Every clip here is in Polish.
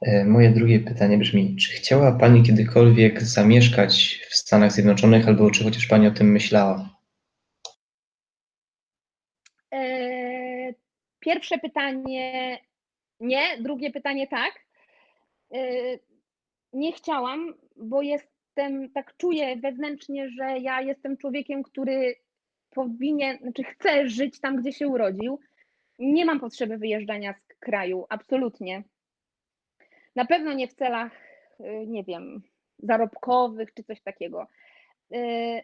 E, moje drugie pytanie brzmi, czy chciała Pani kiedykolwiek zamieszkać w Stanach Zjednoczonych, albo czy chociaż Pani o tym myślała? E, Pierwsze pytanie nie, drugie pytanie tak. E, Nie chciałam, bo jestem, tak czuję wewnętrznie, że ja jestem człowiekiem, który powinien, znaczy chce żyć tam, gdzie się urodził. Nie mam potrzeby wyjeżdżania z kraju, absolutnie. Na pewno nie w celach, y, nie wiem, zarobkowych czy coś takiego. Y,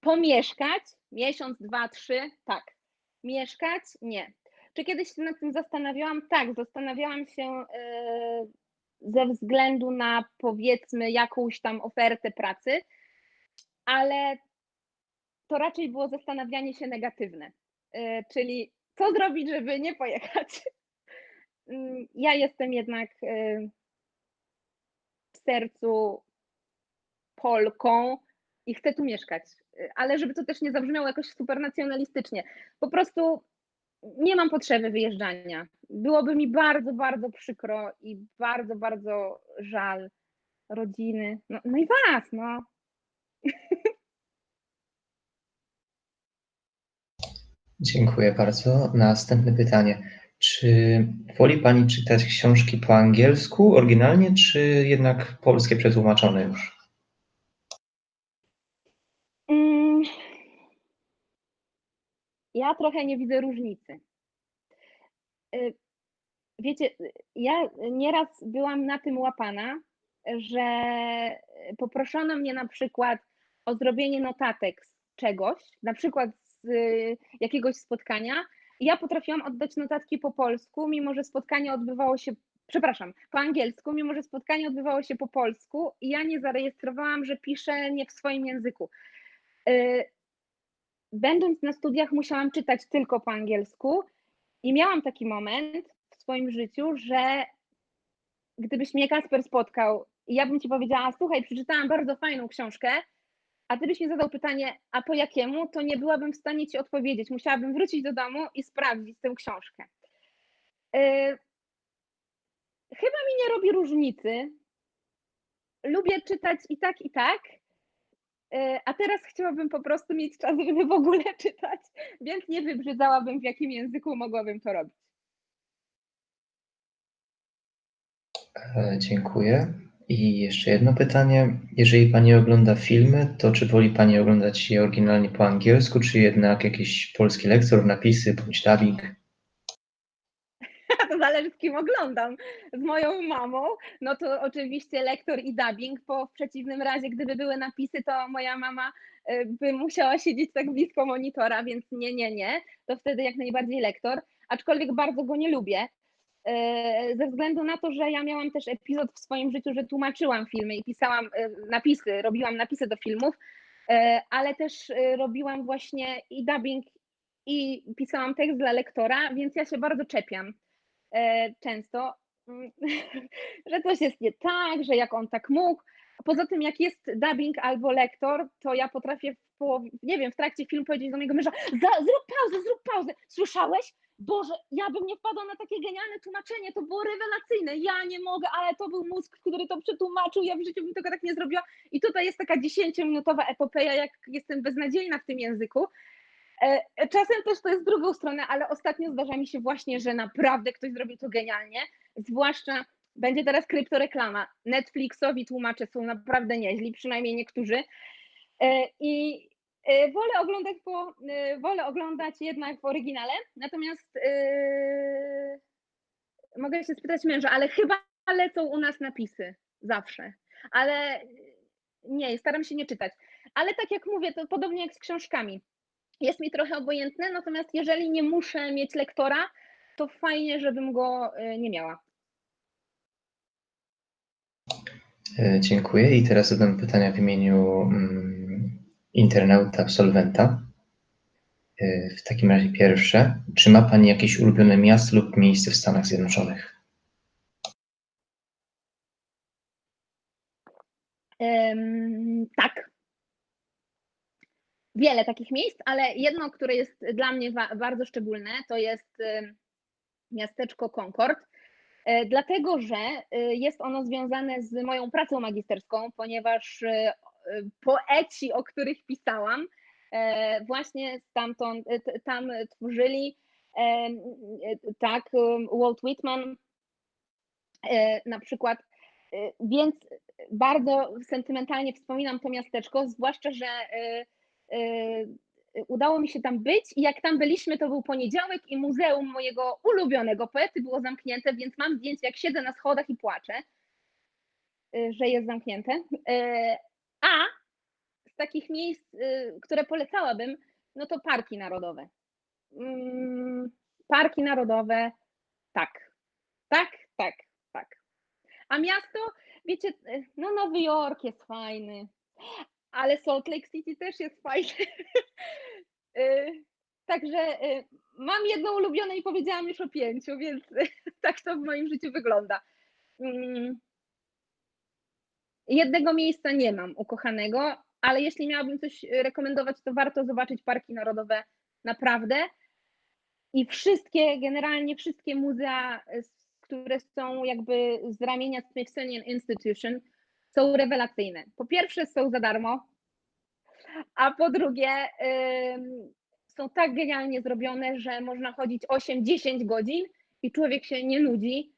Pomieszkać miesiąc, dwa, trzy, tak. Mieszkać nie. Czy kiedyś się nad tym zastanawiałam? Tak, zastanawiałam się y, ze względu na powiedzmy jakąś tam ofertę pracy, ale to raczej było zastanawianie się negatywne. Czyli co zrobić, żeby nie pojechać? Mm, Ja jestem jednak y, w sercu Polką i chcę tu mieszkać. Y, Ale żeby to też nie zabrzmiało jakoś super nacjonalistycznie. Po prostu nie mam potrzeby wyjeżdżania. Byłoby mi bardzo, bardzo przykro i bardzo, bardzo żal rodziny. No, no i was, no. Dziękuję bardzo. Następne pytanie. Czy woli Pani czytać książki po angielsku oryginalnie, czy jednak polskie przetłumaczone już? Mm. Ja trochę nie widzę różnicy. Y, Wiecie, ja nieraz byłam na tym łapana, że poproszono mnie na przykład o zrobienie notatek z czegoś, na przykład z y, jakiegoś spotkania. Ja potrafiłam oddać notatki po polsku, mimo że spotkanie odbywało się, przepraszam, po angielsku, mimo że spotkanie odbywało się po polsku i ja nie zarejestrowałam, że piszę nie w swoim języku. Y, Będąc na studiach, musiałam czytać tylko po angielsku i miałam taki moment w swoim życiu, że gdybyś mnie Kasper spotkał i ja bym ci powiedziała, słuchaj, przeczytałam bardzo fajną książkę, a ty byś mi zadał pytanie, a po jakiemu, to nie byłabym w stanie ci odpowiedzieć. Musiałabym wrócić do domu i sprawdzić tę książkę. Yy, Chyba mi nie robi różnicy. Lubię czytać i tak, i tak. Yy, A teraz chciałabym po prostu mieć czas, żeby w ogóle czytać, więc nie wybrzydałabym, w jakim języku mogłabym to robić. E, Dziękuję. I jeszcze jedno pytanie. Jeżeli Pani ogląda filmy, to czy woli Pani oglądać je oryginalnie po angielsku, czy jednak jakiś polski lektor, napisy bądź dubbing? to zależy z kim oglądam. Z moją mamą, no to oczywiście lektor i dubbing, bo w przeciwnym razie, gdyby były napisy, to moja mama y, by musiała siedzieć tak blisko monitora, więc nie, nie, nie. To wtedy jak najbardziej lektor, aczkolwiek bardzo go nie lubię. Y, Ze względu na to, że ja miałam też epizod w swoim życiu, że tłumaczyłam filmy i pisałam y, napisy, robiłam napisy do filmów, y, ale też robiłam właśnie i dubbing, i pisałam tekst dla lektora, więc ja się bardzo czepiam e, często, mm, że coś jest nie tak, że jak on tak mógł. Poza tym, jak jest dubbing albo lektor, to ja potrafię w połowie, nie wiem, w trakcie filmu powiedzieć do mojego męża, "Za- zrób pauzę, zrób pauzę, słyszałeś? Boże, ja bym nie wpadła na takie genialne tłumaczenie, to było rewelacyjne, ja nie mogę, ale to był mózg, który to przetłumaczył, ja w życiu bym tego tak nie zrobiła. I tutaj jest taka 10-minutowa epopeja, jak jestem beznadziejna w tym języku, E, Czasem też to jest drugą stronę, ale ostatnio zdarza mi się właśnie, że naprawdę ktoś zrobił to genialnie. Zwłaszcza będzie teraz kryptoreklama. Netflixowi tłumacze są naprawdę nieźli, przynajmniej niektórzy. E, I e, wolę oglądać, po, e, wolę oglądać jednak w oryginale. Natomiast e, mogę się spytać męża, ale chyba lecą u nas napisy zawsze. Ale nie, staram się nie czytać. Ale tak jak mówię, to podobnie jak z książkami jest mi trochę obojętne, natomiast jeżeli nie muszę mieć lektora, to fajnie, żebym go nie miała. Dziękuję. I teraz zadam pytania w imieniu mm, internauta, absolwenta. E, W takim razie pierwsze. Czy ma Pani jakieś ulubione miasto lub miejsce w Stanach Zjednoczonych? Ym, tak. Wiele takich miejsc, ale jedno, które jest dla mnie bardzo szczególne, to jest miasteczko Concord. E, Dlatego, że e, jest ono związane z moją pracą magisterską, ponieważ e, poeci, o których pisałam, właśnie stamtąd, tam tworzyli, tak, em, Walt Whitman na przykład, więc bardzo sentymentalnie wspominam to miasteczko, zwłaszcza, że udało mi się tam być i jak tam byliśmy, to był poniedziałek i muzeum mojego ulubionego poety było zamknięte, więc mam zdjęcie, jak siedzę na schodach i płaczę, y, że jest zamknięte. Y, A z takich miejsc, y, które polecałabym, no to parki narodowe. Mm, Parki narodowe, tak, tak, tak, tak. A miasto, wiecie, y, no Nowy Jork jest fajny, ale Salt Lake City też jest fajny. Y, Także y, mam jedno ulubione i powiedziałam już o pięciu, więc tak to w moim życiu wygląda. Mm. Jednego miejsca nie mam ukochanego, ale jeśli miałabym coś rekomendować, to warto zobaczyć parki narodowe naprawdę. I wszystkie, generalnie wszystkie muzea, y, które są jakby z ramienia Smithsonian Institution, są rewelacyjne. Po pierwsze, są za darmo, a po drugie, ym, są tak genialnie zrobione, że można chodzić 8-10 godzin i człowiek się nie nudzi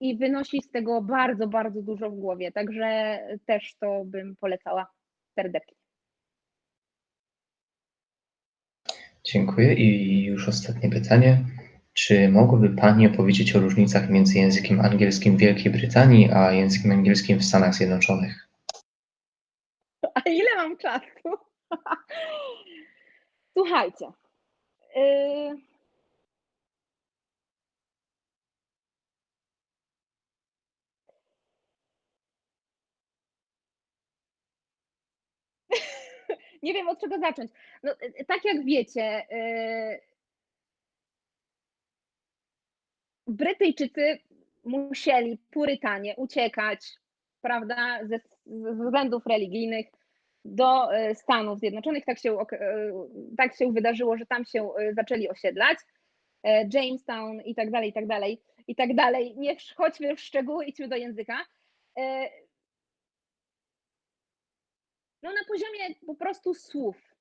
i wynosi z tego bardzo, bardzo dużo w głowie. Także też to bym polecała serdecznie. Dziękuję. I już ostatnie pytanie. Czy mogłaby Pani opowiedzieć o różnicach między językiem angielskim w Wielkiej Brytanii a językiem angielskim w Stanach Zjednoczonych? A ile mam czasu? Słuchajcie. y, Nie wiem od czego zacząć. No, y, tak jak wiecie, y, Brytyjczycy musieli, Purytanie, uciekać, prawda, ze, ze względów religijnych do y, Stanów Zjednoczonych. Tak się, y, tak się wydarzyło, że tam się y, zaczęli osiedlać. E, Jamestown i tak dalej, i tak dalej, i tak dalej. Nie wchodźmy w szczegóły, idźmy do języka. E, No na poziomie po prostu słów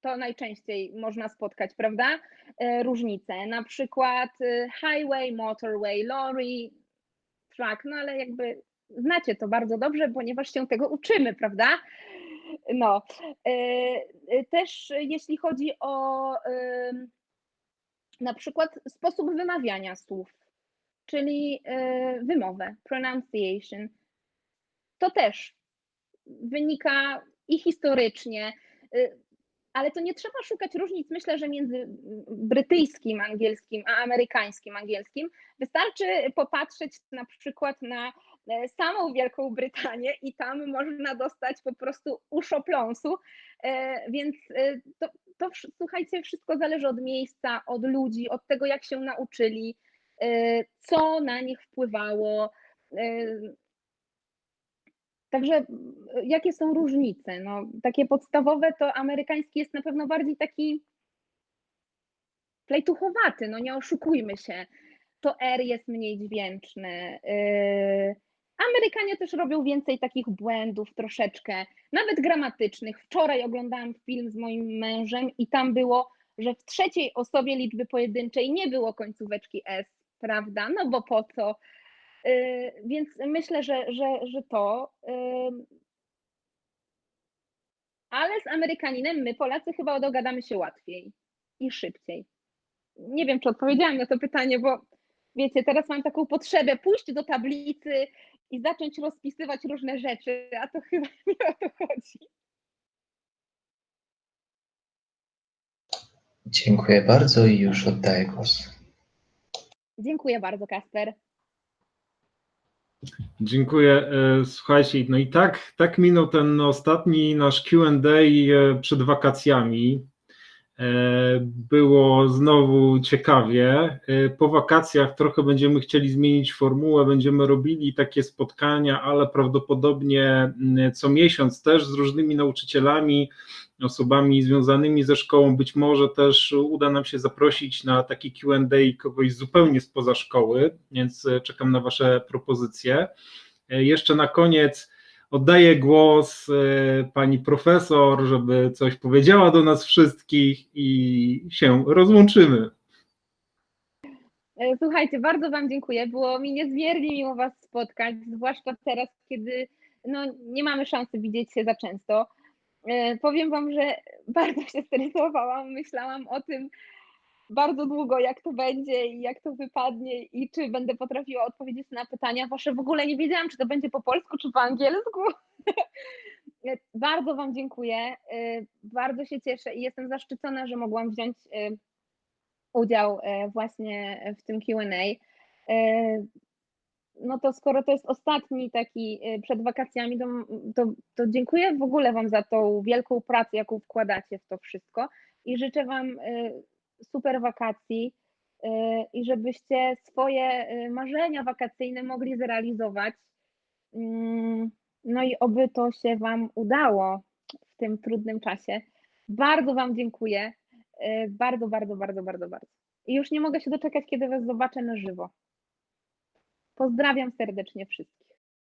to najczęściej można spotkać, prawda? E, Różnice. Na przykład y, highway, motorway, lorry, truck, no ale jakby znacie to bardzo dobrze, ponieważ się tego uczymy, prawda? No. E, e, Też jeśli chodzi o na przykład sposób wymawiania słów, czyli e, wymowę, pronunciation, to też wynika i historycznie, ale to nie trzeba szukać różnic, myślę, że między brytyjskim angielskim a amerykańskim angielskim. Wystarczy popatrzeć na przykład na e, samą Wielką Brytanię i tam można dostać po prostu uszopląsu, E, więc e, to, to słuchajcie, wszystko zależy od miejsca, od ludzi, od tego jak się nauczyli, co na nich wpływało. Także jakie są różnice? No, takie podstawowe to amerykański jest na pewno bardziej taki plejtuchowaty, no nie oszukujmy się. To R jest mniej dźwięczne. Yy, Amerykanie też robią więcej takich błędów troszeczkę, nawet gramatycznych. Wczoraj oglądałam film z moim mężem i tam było, że w trzeciej osobie liczby pojedynczej nie było końcóweczki S, prawda? No bo po co? Yy, Więc myślę, że, że, że to. yy, Ale z Amerykaninem my, Polacy, chyba dogadamy się łatwiej i szybciej. Nie wiem, czy odpowiedziałam na to pytanie, bo wiecie, teraz mam taką potrzebę pójść do tablicy i zacząć rozpisywać różne rzeczy, a to chyba nie o to chodzi. Dziękuję bardzo i już oddaję głos. Dziękuję bardzo, Kasper. Dziękuję. E, Słuchajcie, no i tak, tak minął ten ostatni nasz QA e, przed wakacjami. E, Było znowu ciekawie. Po wakacjach trochę będziemy chcieli zmienić formułę, będziemy robili takie spotkania, ale prawdopodobnie mm, co miesiąc też z różnymi nauczycielami osobami związanymi ze szkołą. Być może też uda nam się zaprosić na taki QA kogoś zupełnie spoza szkoły, więc e, czekam na Wasze propozycje. E, Jeszcze na koniec oddaję głos e, pani profesor, żeby coś powiedziała do nas wszystkich i się rozłączymy. Słuchajcie, bardzo Wam dziękuję. Było mi niezmiernie miło Was spotkać, zwłaszcza teraz, kiedy no, nie mamy szansy widzieć się za często. E, Powiem Wam, że bardzo się stresowałam, myślałam o tym bardzo długo, jak to będzie i jak to wypadnie i czy będę potrafiła odpowiedzieć na pytania Wasze. W ogóle nie wiedziałam, czy to będzie po polsku, czy po angielsku. E, Bardzo Wam dziękuję, e, bardzo się cieszę i jestem zaszczycona, że mogłam wziąć udział właśnie w tym QA. No to skoro to jest ostatni taki e, przed wakacjami, to, to, to dziękuję w ogóle Wam za tą wielką pracę, jaką wkładacie w to wszystko i życzę Wam e, super wakacji e, i żebyście swoje marzenia wakacyjne mogli zrealizować. Mm, No i oby to się Wam udało w tym trudnym czasie. Bardzo Wam dziękuję. Bardzo, bardzo, bardzo, bardzo, bardzo. I już nie mogę się doczekać, kiedy Was zobaczę na żywo. Pozdrawiam serdecznie wszystkich.